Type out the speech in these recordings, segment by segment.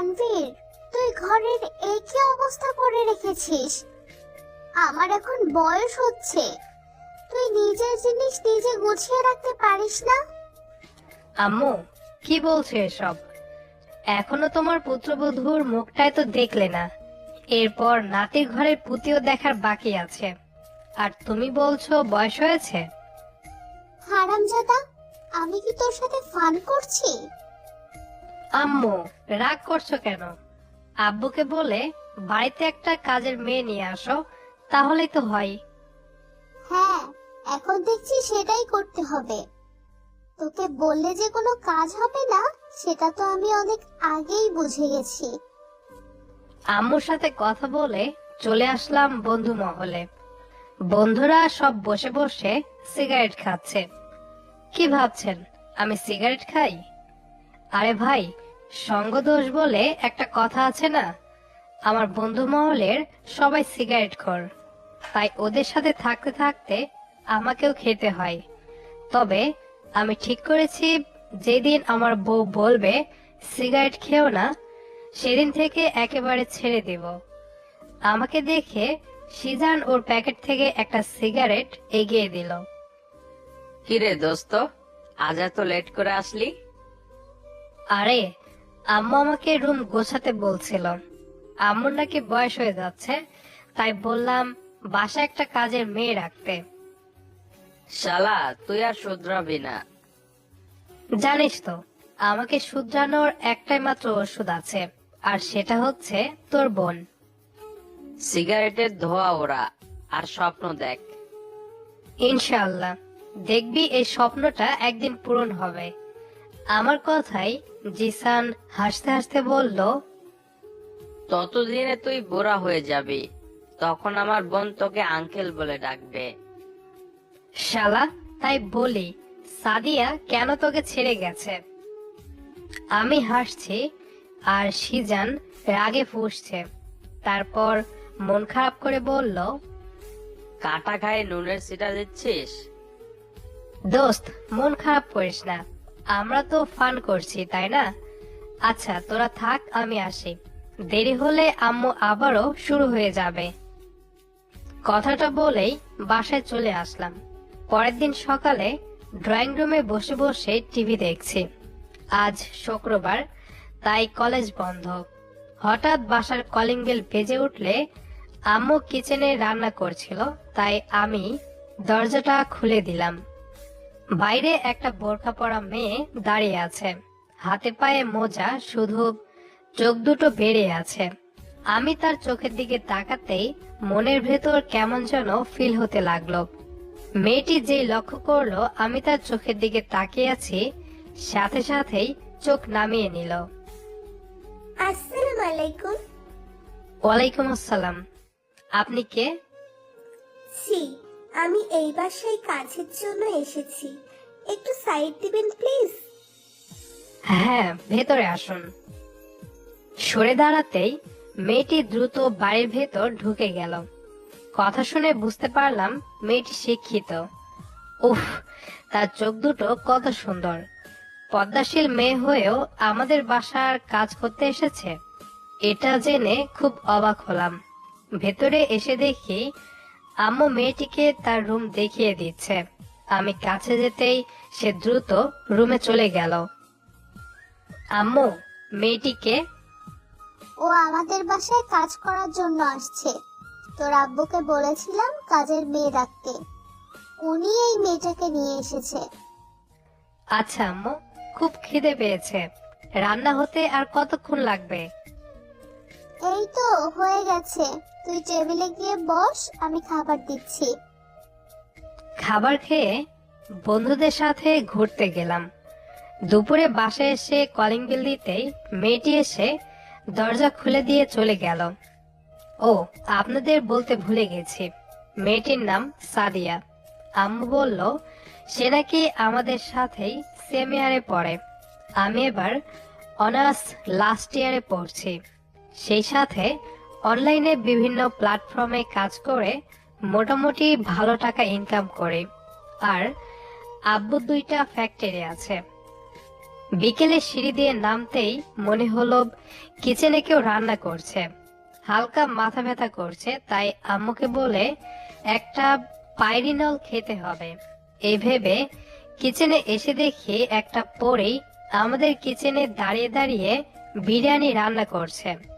তানভীর তুই ঘরের এই কি অবস্থা করে রেখেছিস। আমার এখন বয়স হচ্ছে। তুই নিজের জিনিস নিজে গুছিয়ে রাখতে পারিস না? আম্মু কি বলছো এসব? এখনও তোমার পুত্রবধূর মুখটাই তো দেখলে না। এরপর নাতির ঘরের পুতিও দেখার বাকি আছে। আর তুমি বলছো বয়স হয়েছে? হারামজাদা আমি কি তোর সাথে ফান করছি? আম্মু রাগ করছ কেন? আব্বুকে বলে বাড়িতে একটা কাজের মেয়ে নিয়ে আসো তাহলেই তো হয়। হ্যাঁ এখন দেখছি সেটাই করতে হবে। তোকে বললে যে কোনো কাজ হবে না সেটা তো আমি অনেক আগেই বুঝে গেছি। আম্মুর সাথে কথা বলে চলে আসলাম বন্ধু মহলে। বন্ধুরা সব বসে বসে সিগারেট খাচ্ছে। কি ভাবছেন আমি সিগারেট খাই? আরে ভাই সঙ্গ দোষ বলে একটা কথা আছে না? আমার বন্ধু মহলের সবাই সিগারেট খোর। তাই ওদের সাথে থাকতে থাকতে আমাকেও খেতে হয়। তবে আমি ঠিক করেছি, যেদিন আমার বউ বলবে, সিগারেট খেও না, সেদিন থেকে একেবারে ছেড়ে দেব। আমাকে দেখে সিজান ওর প্যাকেট থেকে একটা সিগারেট এগিয়ে দিল। কিরে দোস্ত, আজ এত লেট করে আসলি? আরে আম্মু আমাকে রুম গোছাতে বলছিল। আম্মুর নাকি বয়স হয়ে যাচ্ছে তাই বললাম বাসা একটা কাজের মেয়ে রাখতে। শালা তুই আর শুধরাবি না। জানিস তো আমাকে শুধরানোর একটাই মাত্র ওষুধ আছে আর সেটা হচ্ছে তোর বোন। সিগারেটের ধোয়া ওরা আর স্বপ্ন দেখ। ইনশাআল্লাহ দেখবি এই স্বপ্নটা একদিন পূরণ হবে। আমার কথাই জিসান হাসতে হাসতে বলল ততদিনে তুই বুড়া হয়ে যাবি তখন আমার বোন তোকে আঙ্কেল বলে ডাকবে। শালা তাই বলি সাদিয়া কেন তোকে ছেড়ে গেছে? আমি হাসছি আর সিজান রাগে ফুসছে। তারপর মন খারাপ করে বলল কাটা খায় নুনের সিটা দিচ্ছিস? দোস্ত মন খারাপ করিস না। আমরা তো ফান করছি, তাই না? আচ্ছা তোরা থাক, আমি আসি। দেরি হলে আম্মু আবারও শুরু হয়ে যাবে। কথাটা বলেই বাসায় চলে আসলাম। পরের দিন সকালে ড্রয়িং রুমে বসে বসে টিভি দেখছি। আজ শুক্রবার, তাই কলেজ বন্ধ। হঠাৎ বাসার কলিং বেল বেজে উঠলে আম্মু কিচেনে রান্না করছিল, তাই আমি দরজাটা খুলে দিলাম। বাইরে একটা বোরখা পরা মেয়ে দাঁড়িয়ে আছে। হাতে পায়ে মোজা শুধু চোখ দুটো বেড়ে আছে। আমি তার চোখের দিকে তাকাতেই মনের ভেতর কেমন যেন ফিল হতে লাগল। মেয়েটি যেই লক্ষ্য করল আমি তার চোখের দিকে তাকিয়ে আছি সাথে সাথেই চোখ নামিয়ে নিল। আসসালামু আলাইকুম। ওয়ালাইকুম আসসালাম। আপনি কে? জি আমি এই বাসায় কাজের জন্য এসেছি। একটু সাইড দিবেন, প্লিজ? হ্যাঁ ভেতরে আসুন। সরে দাঁড়াতেই মেয়েটি দ্রুত বাড়ির ভেতর ঢুকে গেল। কথা শুনে বুঝতে পারলাম মেয়েটি শিক্ষিত। উফ, তার চোখ দুটো কত সুন্দর। পদ্মাশীল মেয়ে হয়েও আমাদের বাসার কাজ করতে এসেছে। এটা জেনে খুব অবাক হলাম। ভেতরে এসে দেখি আম্মু মেয়েটিকে তার রুম দেখিয়ে দিচ্ছে। আমি কাছে যেতেই সে দ্রুত রুমে চলে গেল। আম্মু মেয়েটিকে? ও আমাদের বাসায় কাজ করার জন্য আসছে। তোর আব্বুকে বলেছিলাম কাজের মেয়ে রাখতে উনি এই মেয়েটাকে নিয়ে এসেছে। আচ্ছা আম্মু খুব খিদে পেয়েছে। রান্না হতে আর কতক্ষণ লাগবে? এই তো, হয়ে গেছে। তুই টেবিলে গিয়ে বস, আমি খাবার দিচ্ছি। খাবার খেয়ে বন্ধুদের সাথে ঘুরতে গেলাম। দুপুরে বাসায় এসে কলিং বেল দিতেই মেয়েটি এসে দরজা খুলে দিয়ে চলে গেল। ও, আপনাদের বলতে ভুলে গেছি। মেয়েটির নাম সাদিয়া। আম্মু বলল, সে নাকি আমাদের সাথেই সেম ইয়ারে পড়ে। আমি এবার অনার্স লাস্ট ইয়ারে পড়ছি। সেই সাথে অনলাইনে বিভিন্ন প্ল্যাটফর্মে কাজ করে মোটামুটি ভালো টাকা ইনকাম করে। আর আব্বু দুইটা ফ্যাক্টরি আছে। বিকেলে সিঁড়ি দিয়ে নামতেই মনে হলো কিচেনে কেউ রান্না করছে। হালকা মাথা ব্যথা করছে, তাই আম্মুকে বলে, একটা পাইরিনল খেতে হবে। এই ভেবে কিচেনে এসে দেখি একটা পরেই আমাদের কিচেনে দাঁড়িয়ে দাঁড়িয়ে বিরিয়ানি রান্না করছে।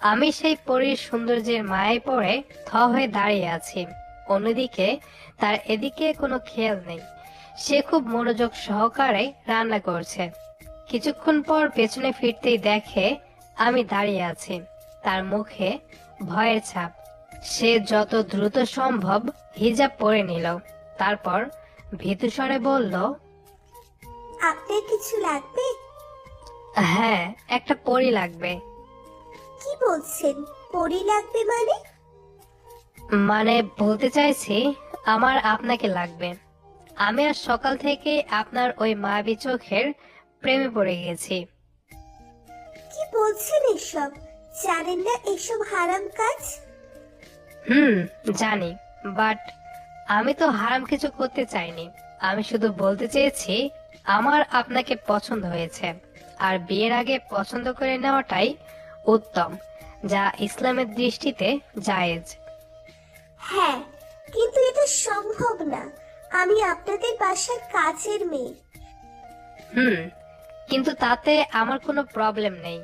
আমি সেই পরীর সৌন্দর্যের মায়ে পড়ে থ হয়ে দাঁড়িয়ে আছি। অন্যদিকে তার এদিকে কোনো খেয়াল নেই। সে খুব মনোযোগ সহকারে রান্না করছে। কিছুক্ষণ পর পেছনে ফিরতেই দেখে আমি দাঁড়িয়ে আছি। তার মুখে ভয়ের ছাপ। সে যত দ্রুত সম্ভব হিজাব পরে নিল। তারপর ভীতু স্বরে বলল আপনার কিছু লাগবে? হ্যাঁ একটা পরি লাগবে। কি বলছেন? পরি লাগবে মানে? মানে বলতে চাইছি আমার আপনাকে লাগবে। আমি আর সকাল থেকে আপনার ওই মায়াবী চোখের প্রেমে পড়ে গেছি। কি বলছেন এসব? জানেন না এসব হারাম কাজ? হুম জানি বাট আমি তো হারাম কিছু করতে চাইনি। আমি শুধু বলতে চেয়েছি আমার আপনাকে পছন্দ হয়েছে। আর বিয়ের আগে পছন্দ করে নেওয়াটাই উত্তম যা ইসলামের দৃষ্টিতে জায়েজ। হ্যাঁ কিন্তু এটা সম্ভব না। আমি আপনাদের বাসার কাজের মেয়ে। হুম কিন্তু তাতে আমার কোনো প্রবলেম নেই।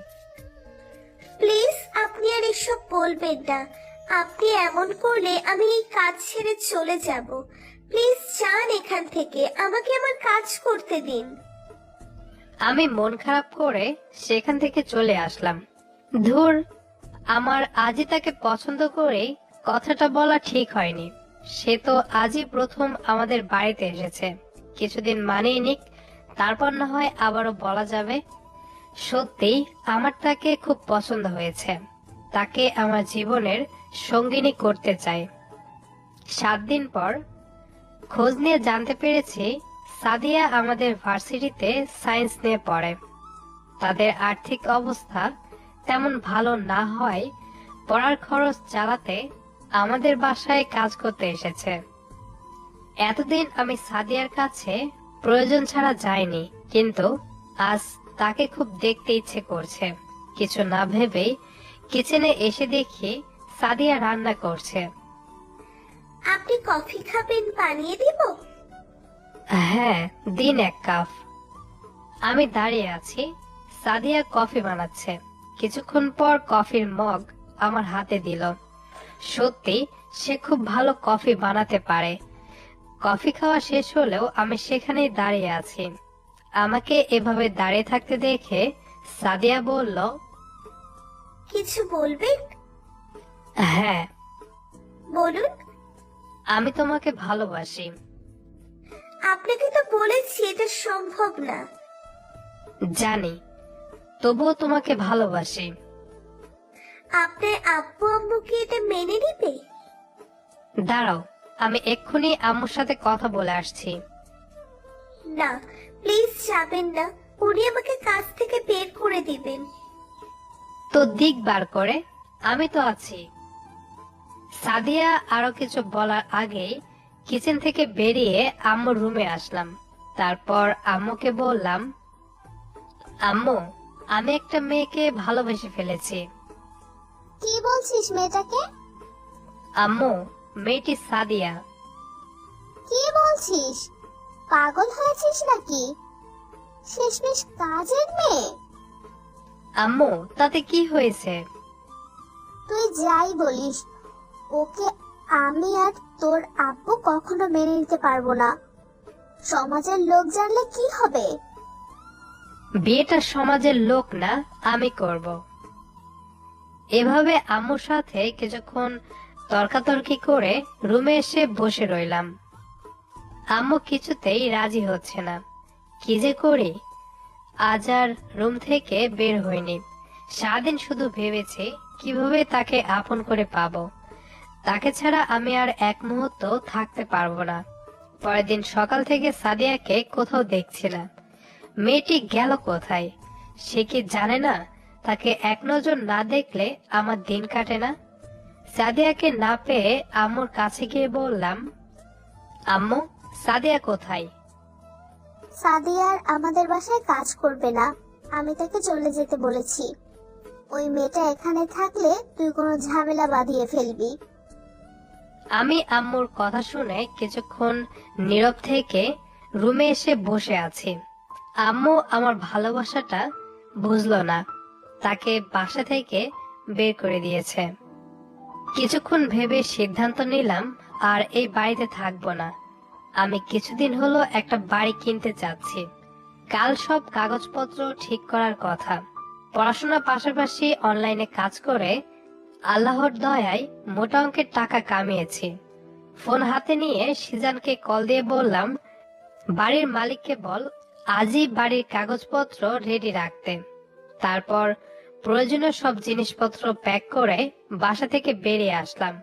প্লিজ আপনি আর এসব বলবেন না। আপনি এমন করলে আমি এই কাজ ছেড়ে চলে যাব। প্লিজ যান এখান থেকে আমাকে আমার কাজ করতে দিন। আমি মন খারাপ করে সেখান থেকে চলে আসলাম। ধুর, আমার আজই তাকে পছন্দ করে কথাটা বলা ঠিক হয়নি। সে তো আজই প্রথম আমাদের বাড়িতে এসেছে। কিছুদিন মানিয়ে নিক, তারপর না হয় আবারও বলা যাবে। সত্যি আমার তাকে খুব পছন্দ হয়েছে। তাকে আমার জীবনের সঙ্গিনী করতে চাই। সাত দিন পর খোঁজ নিয়ে জানতে পেরেছি সাদিয়া আমাদের ভার্সিটিতে সায়েন্স নিয়ে পড়ে। তাদের আর্থিক অবস্থা তেমন ভালো না হয় পড়ার খরচ চালাতে আমাদের বাসায় কাজ করতে এসেছে। এতদিন আমি সাদিয়ার কাছে প্রয়োজন ছাড়া যাইনি কিন্তু আজ তাকে খুব দেখতে ইচ্ছে করছে। কিছু না ভেবেই কিচেনে এসে দেখি সাদিয়া রান্না করছে। আপনি কফি খাবেন বানিয়ে দিব? হ্যাঁ দিন এক কাপ। আমি দাঁড়িয়ে আছি সাদিয়া কফি বানাচ্ছে। কিছুক্ষণ পর কফির মগ আমার হাতে দিল। সত্যি সে খুব ভালো কফি বানাতে পারে। কফি খাওয়া শেষ হলেও আমি সেখানেই দাঁড়িয়ে আছি। আমাকে এভাবে দাঁড়িয়ে থাকতে দেখে সাদিয়া বলল কিছু বলবেন? হ্যাঁ। বলুন। আমি তোমাকে ভালোবাসি। আপনাকে তো বলেছি এটা সম্ভব না। জানি। তবুও তোমাকে ভালোবাসি। আপনার আব্বু আম্মু কি এটা মেনে নিবে? দাঁড়াও আমি এক্ষুনি আম্মুর সাথে কথা বলে আসছি। না প্লিজ যাবেন না। উনি আমাকে কাজ থেকে বের করে দিবেন। তো দিক বার করে আমি তো আছি। সাদিয়া আরও কিছু বলার আগেই কিচেন থেকে বেরিয়ে আম্মুর রুমে আসলাম। তারপর আম্মুকে বললাম আম্মু আমি একটা মেয়েকে ভালোবেসে ফেলেছি। কি বলছিস মেয়েটাকে? আম্মু মেয়েটি সাদিয়া। কি বলছিস? পাগল হয়েছিস নাকি? শেষমেশ কাজের মেয়ে? আম্মু তাতে কি হয়েছে? তুই যাই বলিস ওকে আমি আর তোর আব্বু কখনো মেনে নিতে পারব না। সমাজের লোক জানলে কি হবে? বিয়েটা সমাজের লোক না, আমি করব। এভাবে আম্মুর সাথে কিছুক্ষণ তর্কাতর্কি করে রুমে এসে বসে রইলাম। আম্মু কিছুতেই রাজি হচ্ছে না। কি যে করি? আজ আর রুম থেকে বের হইনি। সারাদিন শুধু ভেবেছি, কীভাবে তাকে আপন করে পাবো? তাকে ছাড়া আমি আর এক মুহূর্ত থাকতে পারব না। পরের দিন সকাল থেকে সাদিয়াকে কোথাও দেখছি না। মেয়েটি গেল কোথায়? সে কি জানে না? তাকে এক নজর না দেখলে আমার দিন কাটে না? সাদিয়াকে না পেয়ে আম্মুর কাছে গিয়ে বললাম আম্মু সাদিয়া কোথায়? সাদিয়ার আমাদের বাসায় কাজ করবে না। আমি তাকে চলে যেতে বলেছি। ওই মেয়েটা এখানে থাকলে তুই কোনো ঝামেলা বাঁধিয়ে ফেলবি। আমি আম্মুর কথা শুনে কিছুক্ষণ নীরব থেকে রুমে এসে বসে আছি। আম্মু আমার ভালোবাসাটা বুঝলো না। তাকে বাসা থেকে বের করে দিয়েছে। কিছুক্ষণ ভেবে সিদ্ধান্ত নিলাম, আর এই বাড়িতে থাকব না। আমি কিছুদিন হলো একটা বাড়ি কিনতে চাচ্ছি। কাল সব কাগজপত্র ঠিক করার কথা। পড়াশোনার পাশাপাশি অনলাইনে কাজ করে আল্লাহর দয়ায় মোটা অঙ্কের টাকা কামিয়েছি। ফোন হাতে নিয়ে সিজানকে কল দিয়ে বললাম, বাড়ির মালিককে বল আজই বাড়ির কাগজপত্র রেডি রাখতে। তারপর প্রয়োজনীয় সব জিনিসপত্র প্যাক করে বাসা থেকে বেরিয়ে আসলাম।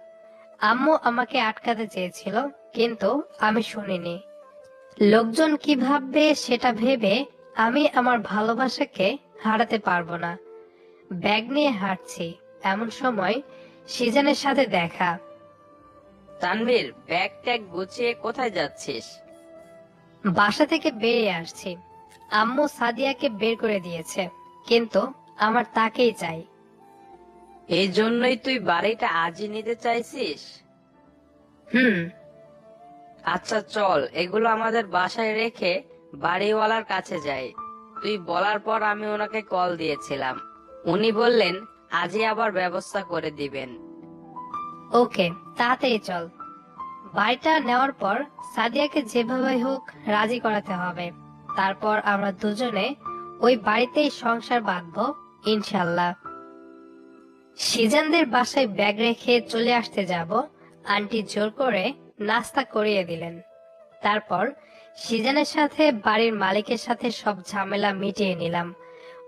আম্মু আমাকে আটকাতে চেয়েছিল, কিন্তু আমি শুনিনি। লোকজন কি ভাববে সেটা ভেবে আমি আমার ভালোবাসাকে হারাতে পারব না। ব্যাগ নিয়ে হাঁটছি, এমন সময় সিজানের সাথে দেখা। তানভীর, ব্যাগ ট্যাগ গুছিয়ে কোথায় যাচ্ছিস? বাসা থেকে বেরিয়ে আসছি। আম্মু সাদিয়াকে বের করে দিয়েছে কিন্তু আমার তাকেই চাই। এই জন্যই তুই বাড়িটা আজই নিতে চাইছিস? হুম। আচ্ছা চল এগুলো আমাদের বাসায় রেখে বাড়িওয়ালার কাছে যাই। তুই বলার পর আমি ওনাকে কল দিয়েছিলাম। উনি বললেন আজই আবার ব্যবস্থা করে দিবেন। ওকে তাড়াতাড়ি চল। বাড়িটা নেওয়ার পর সাদিয়াকে যেভাবে হোক রাজি করাতে হবে। তারপর আমরা দুজনে ওই বাড়িতেই সংসার বাঁধবো ইনশাল্লাহ সিজানদের বাসায় ব্যাগ রেখে চলে আসতে যাব। আন্টি জোর করে নাস্তা করিয়ে দিলেন। তারপর সিজানের সাথে বাড়ির মালিকের সাথে সব ঝামেলা মিটিয়ে নিলাম।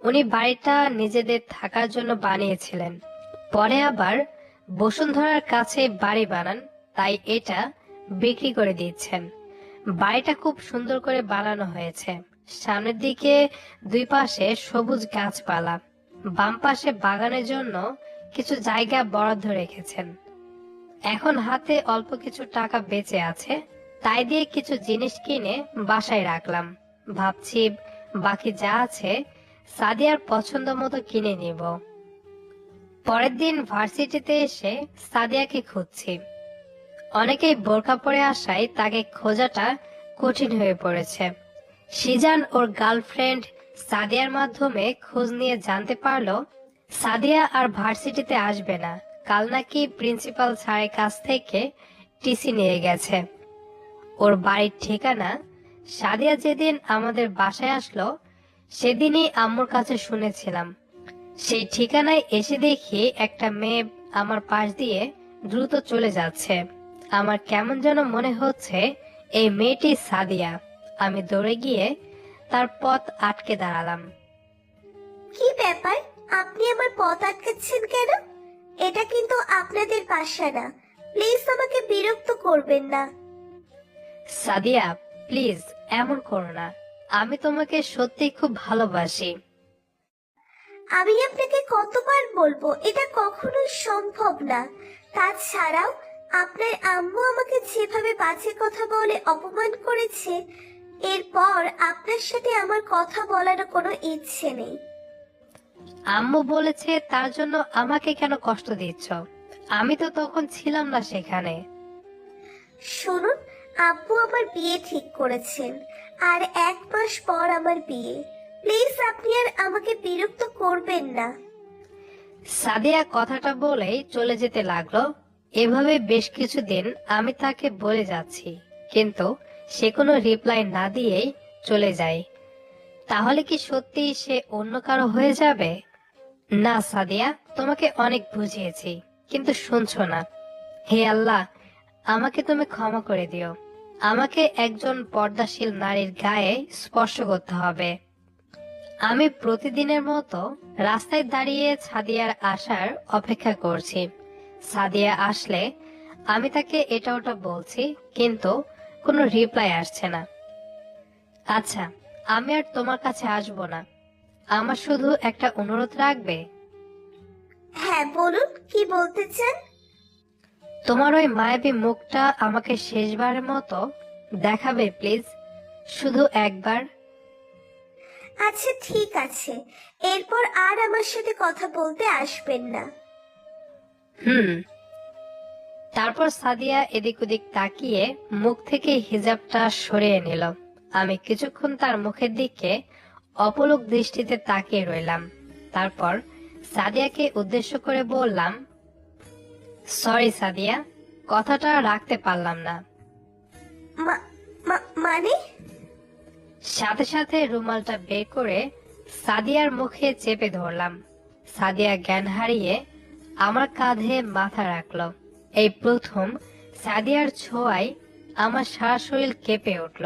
উনি বাড়িটা নিজেদের থাকার জন্য বানিয়েছিলেন। পরে আবার বসুন্ধরার কাছে বাড়ি বানান, তাই এটা বিক্রি করে দিচ্ছেন। বাড়িটা খুব সুন্দর করে বানানো হয়েছে। সামনের দিকে দুই পাশে সবুজ গাছপালা। বাম পাশে বাগানের জন্য কিছু জায়গা বরাদ্দ রেখেছেন। এখন হাতে অল্প কিছু টাকা বেঁচে আছে, তাই দিয়ে কিছু জিনিস কিনে বাসায় রাখলাম। ভাবছি বাকি যা আছে সাদিয়ার পছন্দ মতো কিনে নিব। পরের দিন ভার্সিটিতে এসে সাদিয়াকে খুঁজছি। অনেকেই বোরকা পরে আসায় তাকে খোঁজাটা কঠিন হয়ে পড়েছে। সিজান ওর গার্লফ্রেন্ড সাদিয়ার মাধ্যমে খোঁজ নিয়ে জানতে পারল, সাদিয়া আর ভার্সিটিতে আসবে না। কাল নাকি প্রিন্সিপাল স্যারের কাছ থেকে টিসি নিয়ে গেছে। ওর বাড়ির ঠিকানা? সাদিয়া যেদিন আমাদের বাসায় আসলো, সেদিনই আম্মুর কাছে শুনেছিলাম। সেই ঠিকানায় এসে দেখি একটা মেয়ে আমার পাশ দিয়ে দ্রুত চলে যাচ্ছে। আমার কেমন যেন মনে হচ্ছে এই মেয়েটি সাদিয়া। আমি দৌড়ে গিয়ে তার পথ আটকে দাঁড়ালাম। কি ব্যাপার? আপনি আমার পথ আটকাচ্ছেন কেন? এটা কিন্তু আপনাদের বাসা না। প্লিজ আমাকে বিরক্ত করবেন না। সাদিয়া প্লিজ এমন করো না। আমি তোমাকে সত্যি খুব ভালোবাসি। আমি আপনাকে কতবার বলব এটা কখনোই সম্ভব না। তাছাড়াও আপনার আম্মু আমাকে যেভাবে বাজে কথা বলে অপমান করেছে এরপর আপনার সাথে আমার কথা বলার কোনো ইচ্ছে নেই। আম্মু বলেছে তার জন্য আমাকে কেন কষ্ট দিচ্ছ? আমি তো তখন ছিলাম না সেখানে। শুনুন আব্বু আমার বিয়ে ঠিক করেছেন আর এক মাস পর আমার বিয়ে। প্লিজ আপনি আর আমাকে বিরক্ত করবেন না। সাদিয়া কথাটা বলেই চলে যেতে লাগল। এভাবে বেশ কিছুদিন আমি তাকে বলে যাচ্ছি, কিন্তু সে কোনো রিপ্লাই না দিয়েই চলে যায়। তাহলে কি সত্যি সে অন্য কারও হয়ে যাবে? না, সাদিয়া, তোমাকে অনেক বুঝিয়েছি, কিন্তু শুনছো না। হে আল্লাহ, আমাকে তুমি ক্ষমা করে দিও। আমাকে একজন পর্দাশীল নারীর গায়ে স্পর্শ করতে হবে। আমি প্রতিদিনের মতো রাস্তায় দাঁড়িয়ে ছাদিয়ার আসার অপেক্ষা করছি। সাদিয়া আসলে আমি তাকে এটা ওটা বলছি কিন্তু কোনো রিপ্লাই আসছে না। আচ্ছা আমি আর তোমার কাছে আসব না। আমার শুধু একটা অনুরোধ রাখবে? হ্যাঁ বলুন কি বলতে চান? তোমার ওই মায়াবী মুখটা আমাকে শেষবারের মতো দেখাবে প্লিজ? শুধু একবার। আচ্ছা ঠিক আছে। এরপর আর আমার সাথে কথা বলতে আসবেন না। হুম। তারপর সাদিয়া এদিক ওদিক তাকিয়ে মুখ থেকে হিজাবটা সরিয়ে নিল। আমি কিছুক্ষণ তার মুখের দিকে অপলক দৃষ্টিতে তাকিয়ে রইলাম। তারপর সাদিয়াকে উদ্দেশ্য করে বললাম সরি সাদিয়া কথাটা রাখতে পারলাম না। মানে? সাথে সাথে রুমালটা বের করে সাদিয়ার মুখে চেপে ধরলাম। সাদিয়া জ্ঞান হারিয়ে আমার কাঁধে মাথা রাখল। এই প্রথম সাদিয়ার ছোঁয়ায় আমার সারা শরীর কেঁপে উঠল।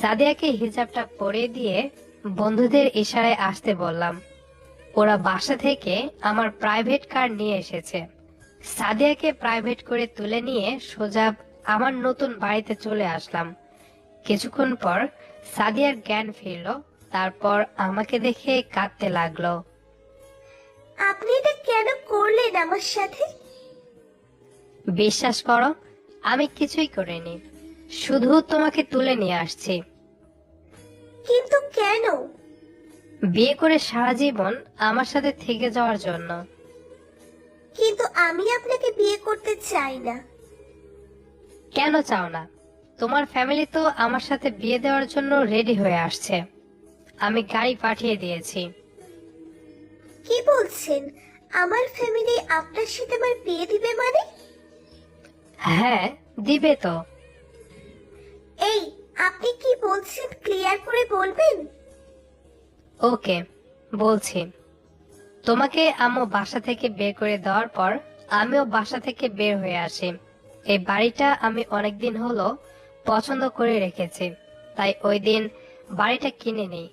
সাদিয়াকে হিজাবটা পরিয়ে দিয়ে বন্ধুদের ইশারায় আসতে বললাম, ওরা বাসা থেকে আমার প্রাইভেট কার নিয়ে এসেছে। সাদিয়াকে প্রাইভেট করে তুলে নিয়ে সোজা আমার নতুন বাড়িতে চলে আসলাম। কিছুক্ষণ পর সাদিয়ার জ্ঞান ফিরল, তারপর আমাকে দেখে কাঁদতে লাগল। আপনি এটা কেন করলেন আমার সাথে? বিশ্বাস করো আমি কিছুই করিনি। শুধু তোমাকে তুলে নিয়ে আসছি। কিন্তু কেন? বিয়ে করে সারা জীবন আমার সাথে থেকে যাওয়ার জন্য। কিন্তু আমি আপনাকে বিয়ে করতে চাই না। কেন চাও না? তোমার ফ্যামিলি তো আমার সাথে বিয়ে দেওয়ার জন্য রেডি হয়ে আসছে। আমি গাড়ি পাঠিয়ে দিয়েছি। কি বলছেন? আমার ফ্যামিলি আপনার সাথে আমার বিয়ে দিবে মানে? হ্যাঁ দিবে তো। এই আপনি কি বলছেন ক্লিয়ার করে বলবেন? ওকে বলছি। তোমাকে আম্মু বাসা থেকে বের করে দেওয়ার পর আমিও বাসা থেকে বের হয়ে আসি। এই বাড়িটা আমি অনেকদিন হলো পছন্দ করে রেখেছি তাই ওই দিন বাড়িটা কিনে নিই।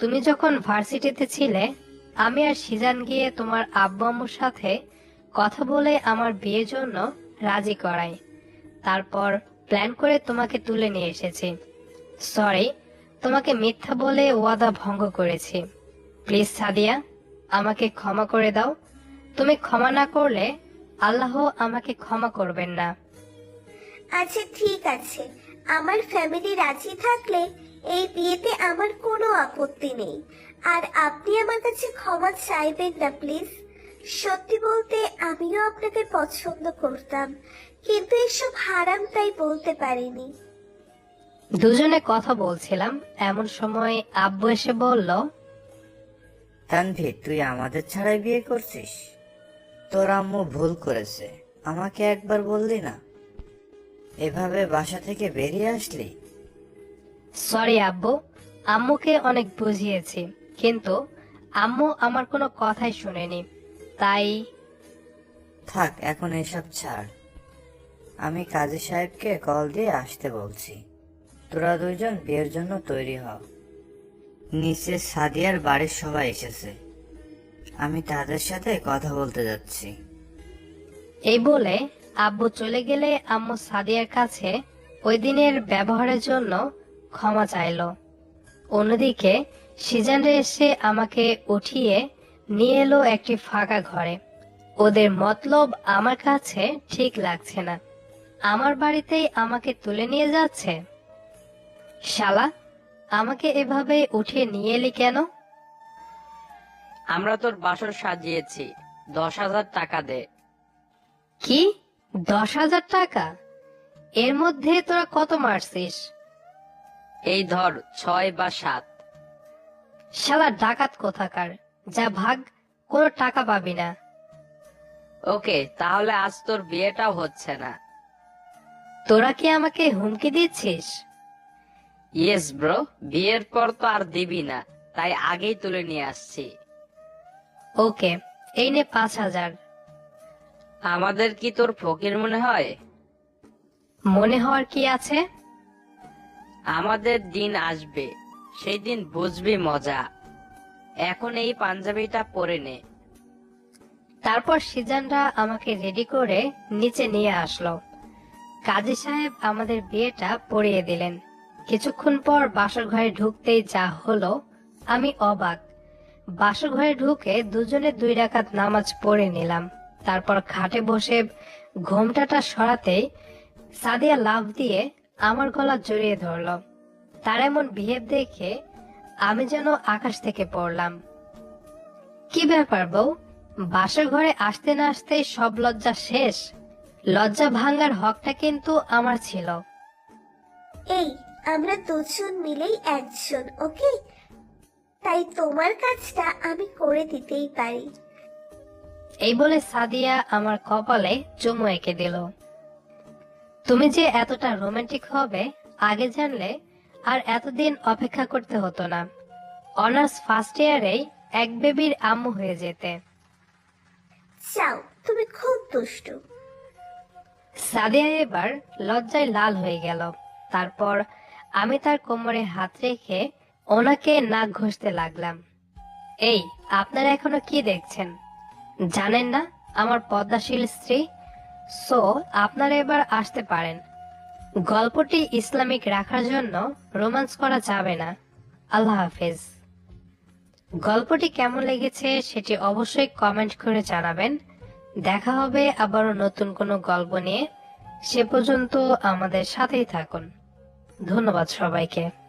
তুমি যখন ভার্সিটিতে ছিলে আমি আর সিজান গিয়ে তোমার আব্বু আম্মুর সাথে কথা বলে আমার বিয়ের জন্য রাজি করাই। তারপর প্ল্যান করে তোমাকে তুলে নিয়ে এসেছি। সরি, তোমাকে মিথ্যা বলে ওয়াদা ভঙ্গ করেছি। প্লিজ সাদিয়া, আমাকে ক্ষমা করে দাও। তুমি ক্ষমা না করলে আল্লাহ আমাকে ক্ষমা করবেন না। আচ্ছা ঠিক আছে। আমার ফ্যামিলি রাজি থাকলে এই বিয়েতে আমার কোনো আপত্তি নেই। আর আপনি আমার কাছে ক্ষমা চাইবেন না প্লিজ সত্যি বলতে আমিও আপনাকে পছন্দ করতাম কিন্তু এসব হারাম তাই বলতে পারিনি। দুজনে কথা বলছিলাম এমন সময় আব্বু এসে বলল তানভীর তুই আমাদের ছাড়াই বিয়ে করছিস? তোর আম্মু ভুল করেছে আমাকে একবার বললি না? এভাবে বাসা থেকে বেরিয়ে আসলি? সরি আব্বু আম্মুকে অনেক বুঝিয়েছি। কিন্তু আম্মু আমার কোনো কথাই শুনেনি। তাই থাক এখন এসব ছাড়। আমি কাজী সাহেবকে কল দিয়ে আসতে বলছি। তোরা দুইজন বিয়ের জন্য তৈরি হ নিচে সাদিয়ার বাড়ির সবাই এসেছে। আমি তাদের সাথে কথা বলতে যাচ্ছি। এই বলে আব্বু চলে গেলে আম্মু সাদিয়ার কাছে ওই দিনের ব্যবহারের জন্য ক্ষমা চাইলো। অন্যদিকে সিজানরা এসে আমাকে উঠিয়ে নিয়ে এলো একটি ফাঁকা ঘরে। ওদের মতলব আমার কাছে ঠিক লাগছে না। আমার বাড়িতেই আমাকে তুলে নিয়ে যাচ্ছে? শালা আমাকে এভাবে উঠিয়ে নিয়ে এলি কেন? আমরা তোর বাসর সাজিয়েছি। দশ হাজার টাকা দে। কি? দশ হাজার টাকা? এর মধ্যে তোরা কত মারছিস? এই ধর ছয় বা সাত। শালা ডাকাত কোথাকার? যা ভাগ কোনো টাকা পাবি না। ওকে তাহলে আজ তোর বিয়েটাও হচ্ছে না। তোরা কি আমাকে হুমকি দিচ্ছিস? ইয়েস ব্রো বিয়ের পর তো আর দিবি না তাই আগেই তুলে নিয়ে আসছি। ওকে এই নে পাঁচ হাজার। আমাদের কি তোর ফকির মনে হয়? মনে হওয়ার কি আছে? আমাদের দিন আসবে। সেই দিন বুঝবি মজা। এখন এই পাঞ্জাবিটা পরে নে। তারপর সিজানরা আমাকে রেডি করে নিচে নিয়ে আসলো। কাজী সাহেব আমাদের বিয়েটা পড়িয়ে দিলেন। কিছুক্ষণ পর বাসর ঘরে ঢুকতেই যা হলো, আমি অবাক। বাসর ঘরে ঢুকে দুজনে দুই রাকাত নামাজ পড়ে নিলাম। তারপর খাটে বসে ঘোমটাটা সরাতেই সাদিয়া লাভ দিয়ে আমার গলা জড়িয়ে ধরলো। তার এমন বিহেভ দেখে আমি যেন আকাশ থেকে পড়লাম। কি ব্যাপার বউ? বাসর ঘরে আসতে না আসতে সব লজ্জা শেষ? লজ্জা ভাঙ্গার হকটা কিন্তু আমার ছিল। এই আমরা দুজন মিলেই একজন ওকে? তাই তোমার কাজটা আমি করে দিতেই পারি। এই বলে সাদিয়া আমার কপালে চুমু এঁকে দিল। তুমি যে এতটা রোমান্টিক হবে আগে জানলে আর এতদিন অপেক্ষা করতে হতো না। অনার্স ফার্স্ট ইয়ারেই এক বেবির আম্মু হয়ে যেতে। চাও তুমি খুব দুষ্টু। সাদিয়া এবার লজ্জায় লাল হয়ে গেল। তারপর আমি তার কোমরে হাত রেখে ওনাকে নাক ঘষতে লাগলাম। এই আপনারা এখনও কি দেখছেন? জানেন না আমার পদ্মাশীল স্ত্রী? সো আপনারা এবার আসতে পারেন। গল্পটি ইসলামিক রাখার জন্য রোমান্স করা যাবে না। আল্লাহ হাফেজ। গল্পটি কেমন লেগেছে সেটি অবশ্যই কমেন্ট করে জানাবেন। দেখা হবে আবারও নতুন কোনো গল্প নিয়ে। সে পর্যন্ত আমাদের সাথেই থাকুন। ধন্যবাদ সবাইকে।